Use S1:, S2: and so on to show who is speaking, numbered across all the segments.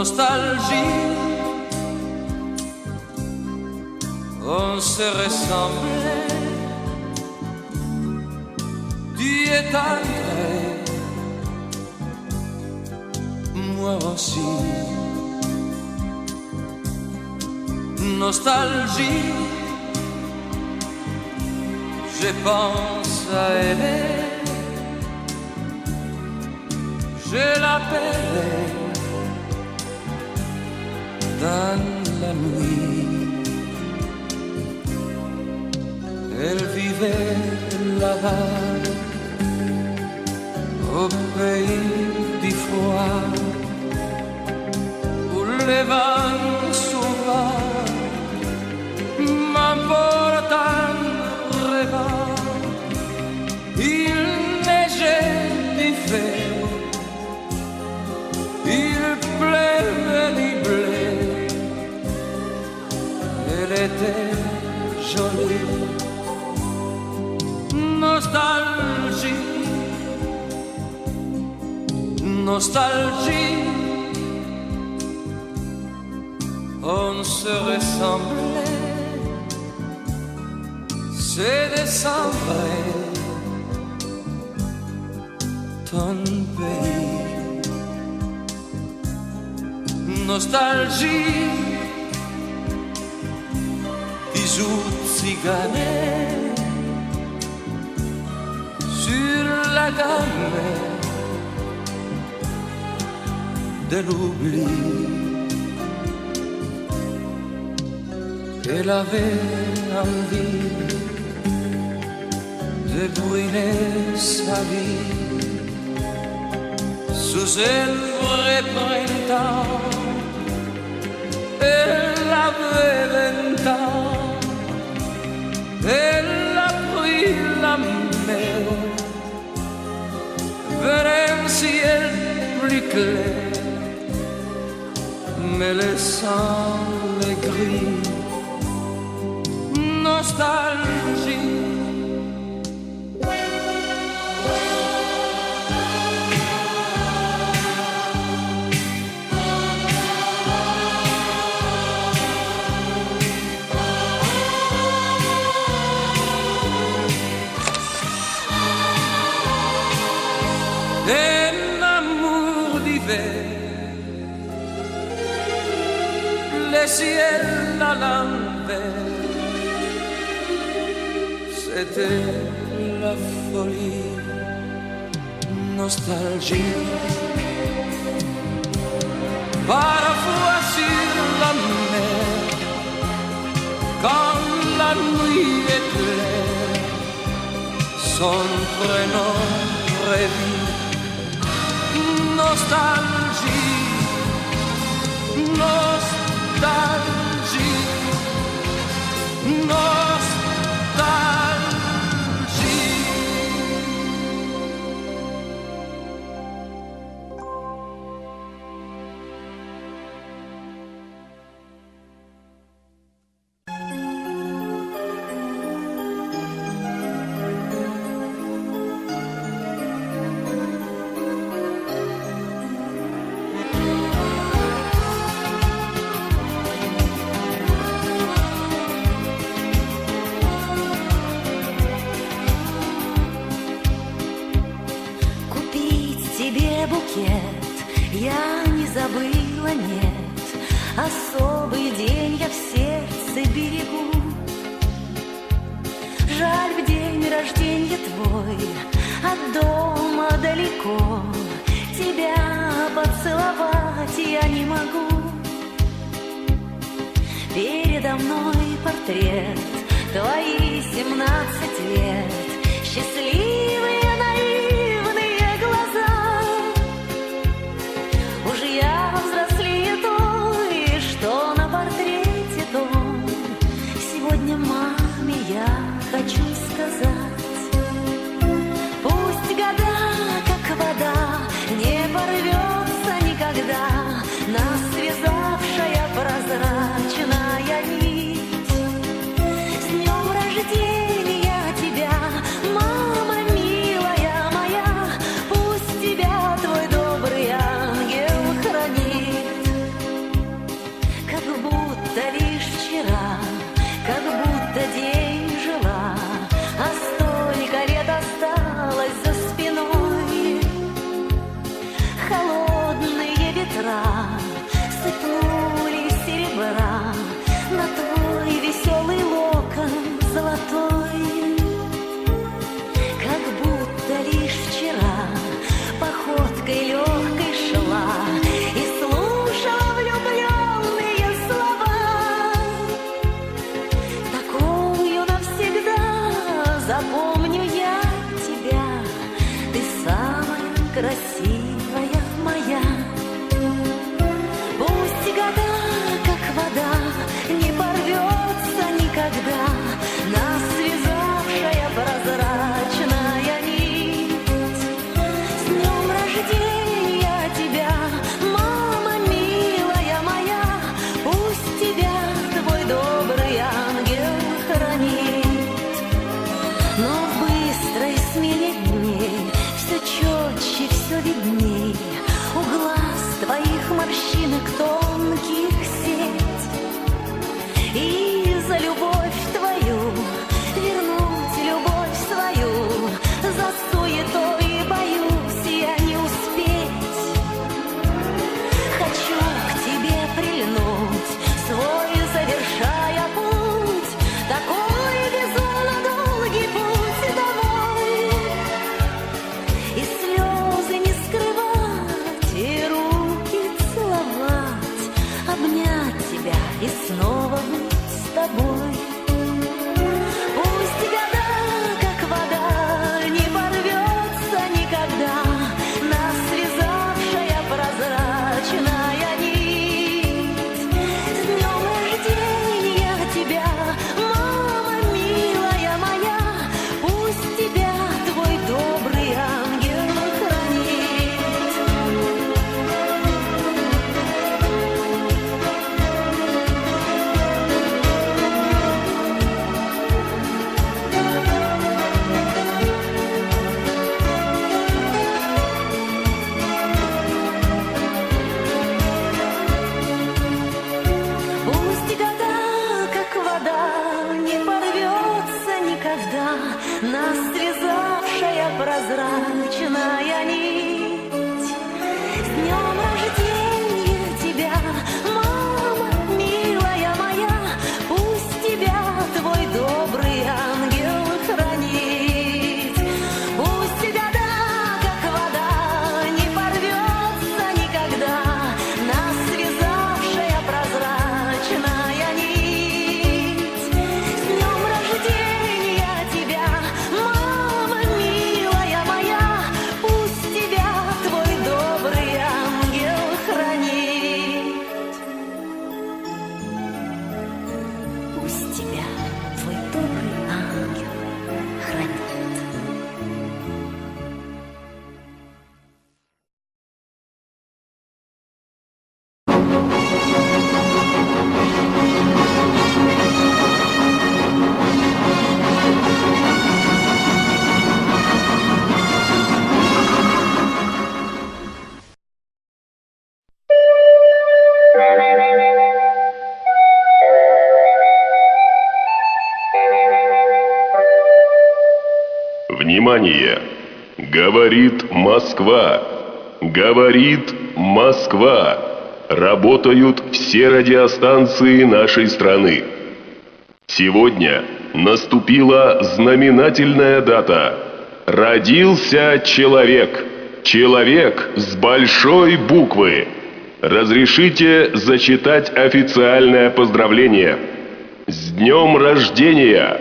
S1: nostalgie. On se ressemblait, tu es moi aussi. Nostalgie, je pense à elle, je l'appelle dans la nuit. Elle vivait là-bas, au pays du froid, où les vents nostalgie. On se ressemblait, c'est décembre, ton pays, nostalgie. Bisous ciganés sur la gamme de l'oubli. Elle avait envie de brûler sa vie sous un vrai printemps. Elle avait vingt ans. Elle a pris la mer vers un ciel plus clair, me laissant les gris. Nostalgie. Ciel l'envers, c'était la folie, nostalgie. Parfois sur la mer, quand la nuit est claire, son prénom revit nostalgie, nostalgie,
S2: Особый день я в сердце берегу. Жаль, в день рождения твой От дома далеко. Тебя поцеловать я не могу. Передо мной портрет Твои семнадцать лет. Счастливые será? звезда, нас связавшая прозрачная нить.
S3: внимание! Говорит Москва! Говорит Москва! Работают все радиостанции нашей страны. Сегодня наступила знаменательная дата. Родился человек. Человек с большой буквы. Разрешите зачитать официальное поздравление. С днем рождения!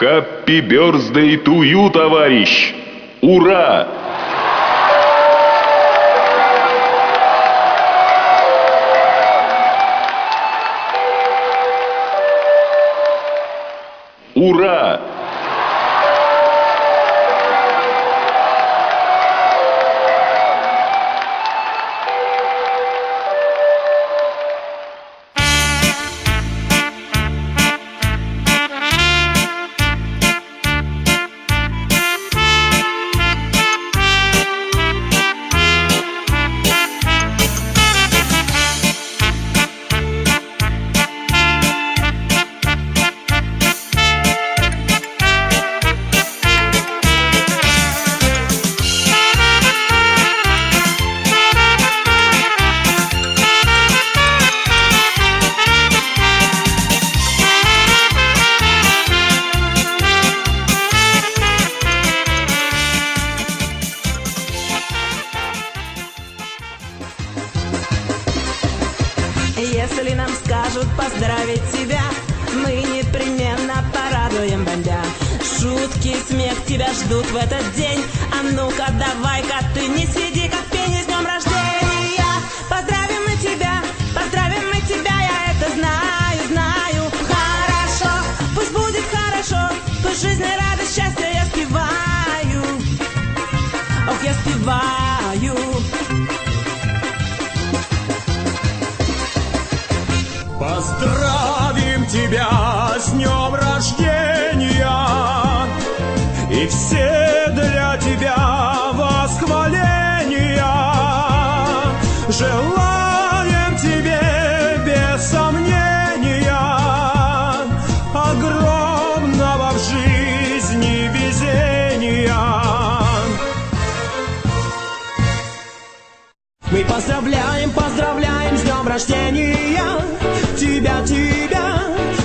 S3: Happy Happy birthday to you, товарищ! Ура! Ура!
S4: киваю. Поздравим тебя
S5: с днем рождения И все для тебя восхваления Желаю Поздравляем, поздравляем с днем рождения. Тебя, тебя,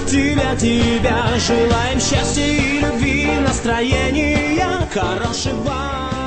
S5: тебя, тебя Желаем счастья и любви, настроения. Хорошего